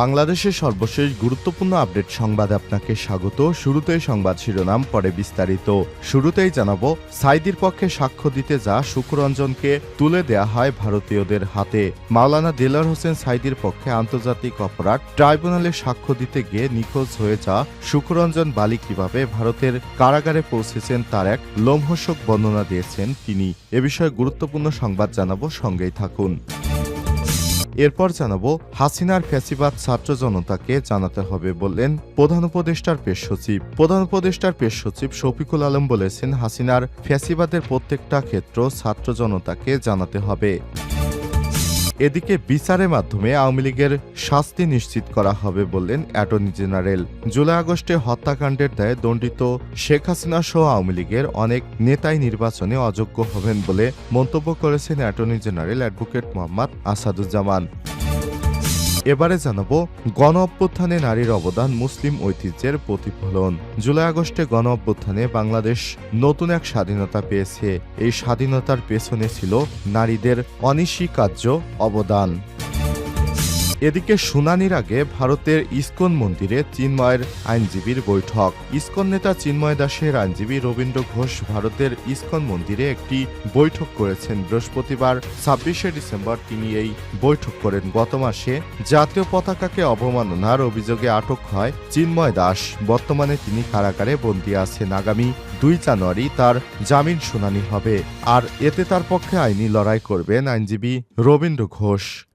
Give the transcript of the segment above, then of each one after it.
বাংলাদেশের সর্বশেষ গুরুত্বপূর্ণ আপডেট সংবাদ আপনাকে স্বাগত। শুরুতেই সংবাদ শিরোনাম, পরে বিস্তারিত। শুরুতেই জানাব, সাইদির পক্ষে সাক্ষ্য দিতে যা সুকরঞ্জনকে তুলে দেয়া হয় ভারতীয়দের হাতে। মাওলানা দিলার হোসেন সাইদির পক্ষে আন্তর্জাতিক অপরাধ, ট্রাইব্যুনালে সাক্ষ্য দিতে গিয়ে নিখোঁজ হয়ে যা সুকরঞ্জন বালি কীভাবে ভারতের কারাগারে পৌঁছেছেন তার এক লোমহর্ষক বর্ণনা দিয়েছেন তিনি। এ বিষয়ে গুরুত্বপূর্ণ সংবাদ জানাব, সঙ্গেই থাকুন। এরপর জানাব, হাসিনার ফ্যাসিবাদ ছাত্র জনতাকে জানাতে হবে বললেন প্রধান উপদেষ্টার পেশ সচিব। প্রধান উপদেষ্টার পেশ সচিব শফিকুল আলম বলেছেন, হাসিনার ফ্যাসিবাদের প্রত্যেকটা ক্ষেত্র ছাত্র জনতাকে জানাতে হবে। এদিকে বিচারের মাধ্যমে আওয়ামী লীগের শাস্তি নিশ্চিত করা হবে বললেন অ্যাটর্নি জেনারেল। জুলাই আগস্টে হত্যাকাণ্ডের দায়ে দণ্ডিত শেখ হাসিনা সহ আওয়ামী লীগের অনেক নেতাই নির্বাচনে অযোগ্য হবেন বলে মন্তব্য করেছেন attorney general advocate Mohammad Asaduzzaman. এবারে জানাব গণ অভ্যুত্থানে নারীর অবদান মুসলিম ঐতিহ্যের প্রতিফলন। জুলাই আগস্টে গণ অভ্যুত্থানে বাংলাদেশ নতুন এক স্বাধীনতা পেয়েছে। এই স্বাধীনতার পেছনে ছিল নারীদের অনিশিকার্য অবদান। এদিকে শুনানির আগে ভারতের ইসকন মন্দিরে চিন্ময়ের আইনজীবীর বৈঠক। ইসকন নেতা চিন্ময় দাসের আইনজীবী রবীন্দ্র ঘোষ ভারতের ইসকন মন্দিরে একটি বৈঠক করেছেন। বৃহস্পতিবার, ছাব্বিশে ডিসেম্বর তিনি এই বৈঠক করেন। গত মাসে জাতীয় পতাকাকে অবমাননার অভিযোগে আটক হয় চিন্ময় দাস। বর্তমানে তিনি কারাগারে বন্দী আছেন। আগামী দুই জানুয়ারি তার জামিন শুনানি হবে। আর এতে তার পক্ষে আইনি লড়াই করবেন আইনজীবী রবীন্দ্র ঘোষ।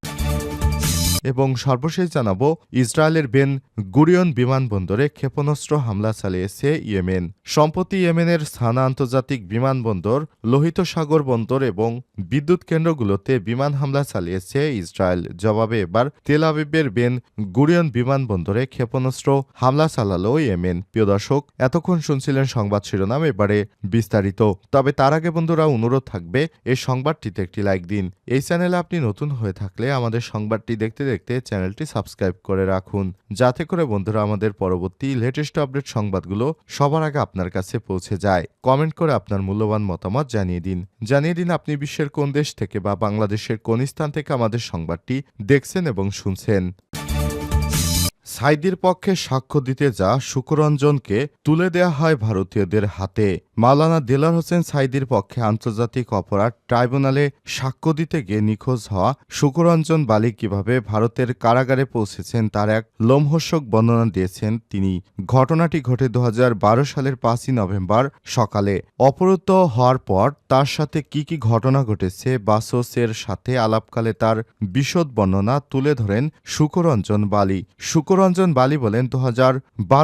এবং সর্বশেষ জানাব, ইসরায়েলের বেন গুরিয়ন বিমানবন্দরে ক্ষেপণাস্ত্র হামলা চালিয়েছে ইয়েমেন। সম্প্রতি ইয়েমেনের সানা আন্তর্জাতিক বিমানবন্দর, লোহিত সাগর বন্দর এবং বিদ্যুৎ কেন্দ্রগুলোতে বিমান হামলা চালিয়েছে ইসরায়েল। জবাবে এবার তেল আবিবের বেন গুরিয়ন বিমানবন্দরে ক্ষেপণাস্ত্র হামলা চালালো ইয়েমেন। প্রিয় দর্শক, এতক্ষণ শুনছিলেন সংবাদ শিরোনাম, এবারে বিস্তারিত। তবে তার আগে বন্ধুরা, অনুরোধ থাকবে, এই সংবাদটিতে একটি লাইক দিন। এই চ্যানেলে আপনি নতুন হয়ে থাকলে আমাদের সংবাদটি দেখতে দেখতে চ্যানেলটি সাবস্ক্রাইব করে রাখুন। যাতে করে বন্ধুরা আমাদের পরবর্তী লেটেস্ট আপডেট সংবাদগুলো সবার আগে আপনার কাছে পৌঁছে যায়। কমেন্ট করে আপনার মূল্যবান মতামত জানিয়ে দিন। জানিয়ে দিন আপনি বিশ্বের কোন দেশ থেকে বা বাংলাদেশের কোন স্থান থেকে আমাদের সংবাদটি দেখছেন এবং শুনছেন। সাইদির পক্ষে সাক্ষ্য দিতে যা সুকরঞ্জনকে তুলে দেয়া হয় ভারতীয়দের হাতে। মাওলানা দেলার হোসেন সাইদির পক্ষে আন্তর্জাতিক অপরাধ ট্রাইব্যুনালে সাক্ষ্য দিতে গিয়ে নিখোঁজ হওয়া সুকরঞ্জন বালিক কীভাবে ভারতের কারাগারে পৌঁছেছেন তার এক লোমহর্ষক বর্ণনা দিয়েছেন তিনি। ঘটনাটি ঘটে দু হাজার বারো সালের পাঁচই নভেম্বর সকালে। অপহৃত হওয়ার পর তার সাথে কি কি ঘটনা ঘটেছে বাসোসের সাথে আলাপকালে তার বিশদ বর্ণনা তুলে ধরেন সুকরঞ্জন বালি সুকরঞ্জন বালি বলেন দু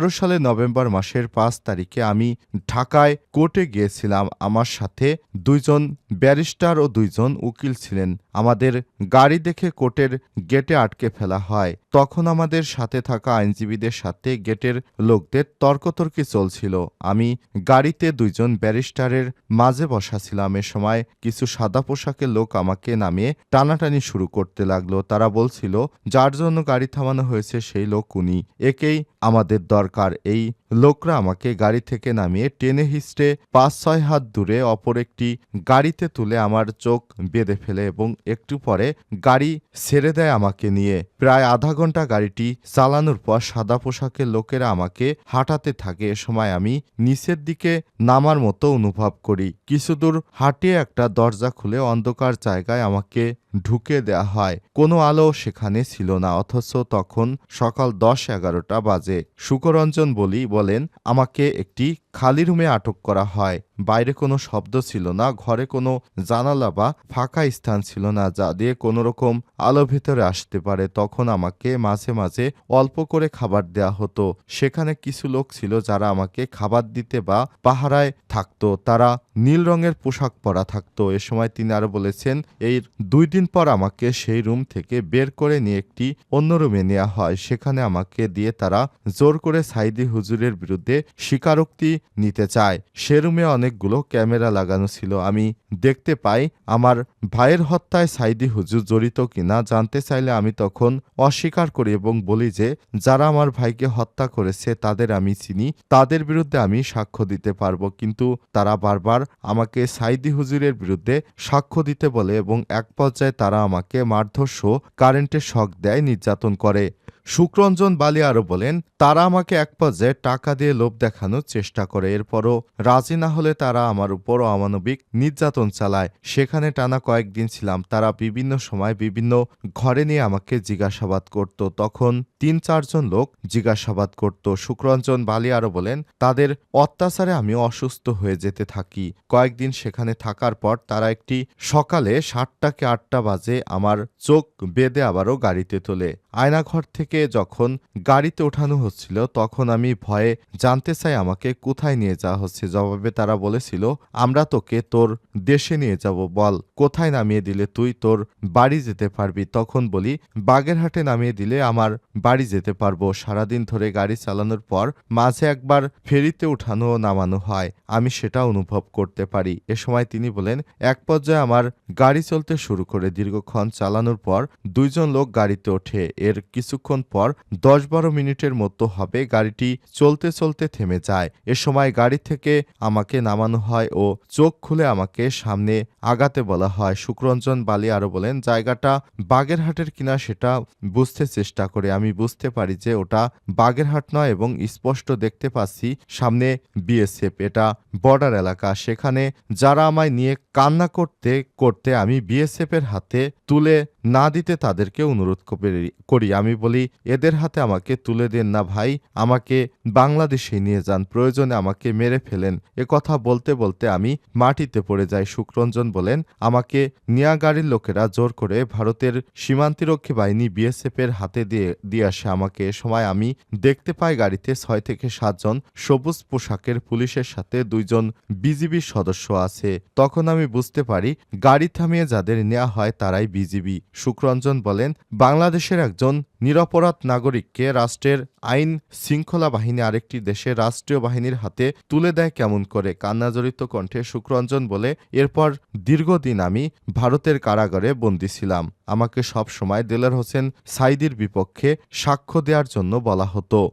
সালের নভেম্বর মাসের পাঁচ তারিখে আমি ঢাকায় কোর্টে গিয়েছিলাম, আমার সাথে দুইজন ব্যারিস্টার ও দুইজন উকিল ছিলেন। আমাদের গাড়ি দেখে কোর্টের গেটে আটকে ফেলা হয়। তখন আমাদের সাথে থাকা আইনজীবীদের সাথে গেটের লোকদের তর্কতর্কি চলছিল। আমি গাড়িতে দুইজন ব্যারিস্টারের মাঝে বসা ছিলাম। এ সময় কিছু সাদা পোশাকের লোক আমাকে নামিয়ে টানাটানি শুরু করতে লাগল। তারা বলছিল, যার জন্য গাড়ি থামানো হয়েছে সেই লোক উনি। একেই আমাদের দরকার। এই লোকরা আমাকে গাড়ি থেকে নামিয়ে টেনে হিস্টে পাঁচ ছয় হাত দূরে অপর একটি গাড়িতে তুলে আমার চোখ বেঁধে ফেলে এবং একটু পরে গাড়ি ছেড়ে দেয় আমাকে নিয়ে। প্রায় আধা ঘণ্টা গাড়িটি চালানোর পর সাদা পোশাকের লোকেরা আমাকে হাঁটাতে থাকে। এ সময় আমি নিচের দিকে নামার মতো অনুভব করি। কিছু দূর হাঁটিয়ে একটা দরজা খুলে অন্ধকার জায়গায় আমাকে ঢুকে দেয়া হয়। কোনো আলো সেখানে ছিল না, অথচ তখন সকাল দশ এগারোটা বাজে। সুকরঞ্জন বলি বলেন, আমাকে একটি খালি রুমে আটক করা হয়। বাইরে কোনো শব্দ ছিল না, ঘরে কোনো জানালা বা ফাঁকা স্থান ছিল না যা দিয়ে কোনো রকম আলো ভেতরে আসতে পারে। তখন আমাকে মাঝে মাঝে অল্প করে খাবার দেয়া হতো। সেখানে কিছু লোক ছিল যারা আমাকে খাবার দিতে বা পাহারায় থাকতো। তারা নীল রঙের পোশাক পরা থাকতো। এ সময় তিনি আরও বলেছেন, এই দুই দিন পর আমাকে সেই রুম থেকে বের করে নিয়ে একটি অন্য রুমে নেওয়া হয়। সেখানে আমাকে দিয়ে তারা জোর করে সাইদি হুজুরের বিরুদ্ধে স্বীকারোক্তি নিতে চায়। সে রুমে অনেকগুলো ক্যামেরা লাগানো ছিল। আমি দেখতে পাই, আমার ভাইয়ের হত্যায় সাইদি হুজুর জড়িত কিনা জানতে চাইলে আমি তখন অস্বীকার করি এবং বলি যে, যারা আমার ভাইকে হত্যা করেছে তাদের আমি চিনি, তাদের বিরুদ্ধে আমি সাক্ষ্য দিতে পারব। কিন্তু তারা বারবার আমাকে সাইদি হুজুরের বিরুদ্ধে সাক্ষ্য দিতে বলে এবং এক পর্যায়ে তারা আমাকে মারধর্ষ কারেন্টের শক দেয়, নির্যাতন করে। শুক্রঞ্জন বালি আরও বলেন, তারা আমাকে এক পর্যায়ে টাকা দিয়ে লোভ দেখানোর চেষ্টা করে। এরপরও রাজি না হলে তারা আমার উপর অমানবিক নির্যাতন চালায়। সেখানে টানা কয়েকদিন ছিলাম। তারা বিভিন্ন সময় বিভিন্ন ঘরে নিয়ে আমাকে জিজ্ঞাসাবাদ করত। তখন তিন চারজন লোক জিজ্ঞাসাবাদ করত। শুক্রঞ্জন বালি আরও বলেন, তাদের অত্যাচারে আমি অসুস্থ হয়ে যেতে থাকি। কয়েকদিন সেখানে থাকার পর তারা একটি সকালে সাতটাকে আটটা বাজে আমার চোখ বেঁধে আবারও গাড়িতে তোলে। আয়নাঘর থেকে যখন গাড়িতে ওঠানো হচ্ছিল, তখন আমি ভয়ে জানতে চাই আমাকে কোথায় নিয়ে যাওয়া হচ্ছে। জবাবে তারা বলেছিল, আমরা তোকে তোর দেশে নিয়ে যাব, বল। কোথায় নামিয়ে দিলে তুই তোর বাড়ি যেতে পারবি? তখন বলি, বাগেরহাটে নামিয়ে দিলে আমার বাড়ি যেতে পারব। সারাদিন ধরে গাড়ি চালানোর পর মাঝে একবার ফেরিতে উঠানো নামানো হয়। আমি সেটা অনুভব করতে পারি। এ সময় তিনি বলেন, এক পর্যায়ে আমার গাড়ি চলতে শুরু করে। দীর্ঘক্ষণ চালানোর পর দুইজন লোক গাড়িতে ওঠে। এর কিছুক্ষণ পর দশ বারো মিনিটের মতো হবে গাড়িটি চলতে চলতে থেমে যায়। এ সময় গাড়ি থেকে আমাকে নামানো হয় ও চোখ খুলে আমাকে সামনে আগাতে বলা হয়। শুক্রঞ্জন বালি আরও বলেন, জায়গাটা বাগেরহাটের কিনা সেটা বুঝতে চেষ্টা করে। আমি বুঝতে পারি যে ওটা বাগেরহাট নয় এবং স্পষ্ট দেখতে পাচ্ছি সামনে বিএসএফ, এটা বর্ডার এলাকা। সেখানে যারা আমায় নিয়ে কান্না করতে করতে আমি বিএসএফ এর হাতে তুলে না দিতে তাদেরকে অনুরোধ করি- আমি বলি, এদের হাতে আমাকে তুলে দেন না ভাই। আমাকে বাংলাদেশে নিয়ে যান। প্রয়োজনে আমাকে মেরে ফেলেন। এ কথা বলতে বলতে আমি মাটিতে পড়ে যাই শুক্রঞ্জন বলেন। আমাকে নিয়া গাড়ির লোকেরা জোর করে ভারতের সীমান্তিরক্ষী বাহিনী বিএসএফ এর হাতে দিয়ে দিয়ে আসে আমাকে। এ সময় আমি দেখতে পাই গাড়িতে ছয় থেকে সাতজন সবুজ পোশাকের পুলিশের সাথে দুইজন বিজিবির সদস্য আছে। তখন আমি বুঝতে পারি, গাড়ি থামিয়ে যাদের নেওয়া হয় তারাই বিজিবি। শুক্রঞ্জন বলেন, বাংলাদেশের একজন নিরপরাধ নাগরিককে রাষ্ট্রের আইন শৃঙ্খলা বাহিনী আরেকটি দেশে রাষ্ট্রীয় বাহিনীর হাতে তুলে দেয় কেমন করে? কান্নাজড়িত কণ্ঠে শুক্রঞ্জন বলে, এরপর দীর্ঘদিন আমি ভারতের কারাগারে বন্দী ছিলাম। আমাকে সব সময় দেলার হোসেন সাইদির বিপক্ষে সাক্ষ্য দেওয়ার জন্য বলা হতো।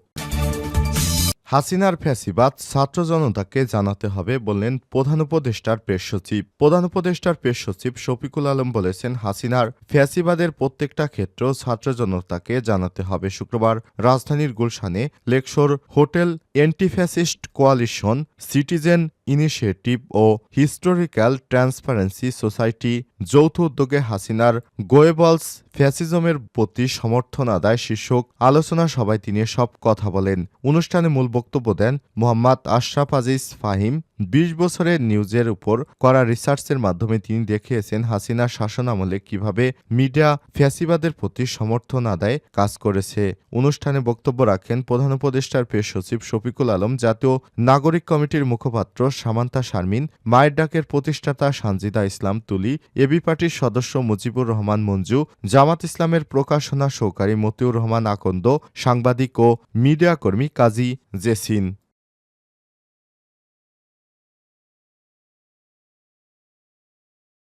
হাসিনার ফ্যাসিবাদ ছাত্র জনতাকে জানাতে হবে বললেন প্রধান উপদেষ্টার প্রেস সচিব। প্রধান উপদেষ্টার প্রেস সচিব শফিকুল আলম বলেছেন, হাসিনার ফ্যাসিবাদের প্রত্যেকটা ক্ষেত্র ছাত্র জনতাকে জানাতে হবে। শুক্রবার রাজধানীর গুলশানে lakeshore hotel antifascist coalition, citizen initiative ও হিস্টোরিক্যাল ট্রান্সপারেন্সি সোসাইটি যৌথ উদ্যোগে হাসিনার গোয়েবলস ফ্যাসিজমের প্রতি সমর্থন আদায় শীর্ষক আলোচনা সভায় তিনি সব কথা বলেন। অনুষ্ঠানে মূল বক্তব্য দেন মোহাম্মদ আশরাফ আজিজ ফাহিম বিশ বছরের নিউজের উপর করা রিসার্চের মাধ্যমে তিনি দেখিয়েছেন হাসিনার শাসনামলে কীভাবে মিডিয়া ফ্যাসিবাদের প্রতি সমর্থন আদায় কাজ করেছে। অনুষ্ঠানে বক্তব্য রাখেন প্রধান উপদেষ্টার পেশ সচিব শফিকুল আলম, জাতীয় নাগরিক কমিটির মুখপাত্র সামান্তা শারমিন মায়ের ডাকের প্রতিষ্ঠাতা সানজিদা ইসলাম তুলি এবি পার্টির সদস্য মুজিবুর রহমান মঞ্জু, জামাত ইসলামের প্রকাশনা সহকারী মতিউর রহমান আকন্দ, সাংবাদিক ও মিডিয়া কর্মী কাজী জেসিন।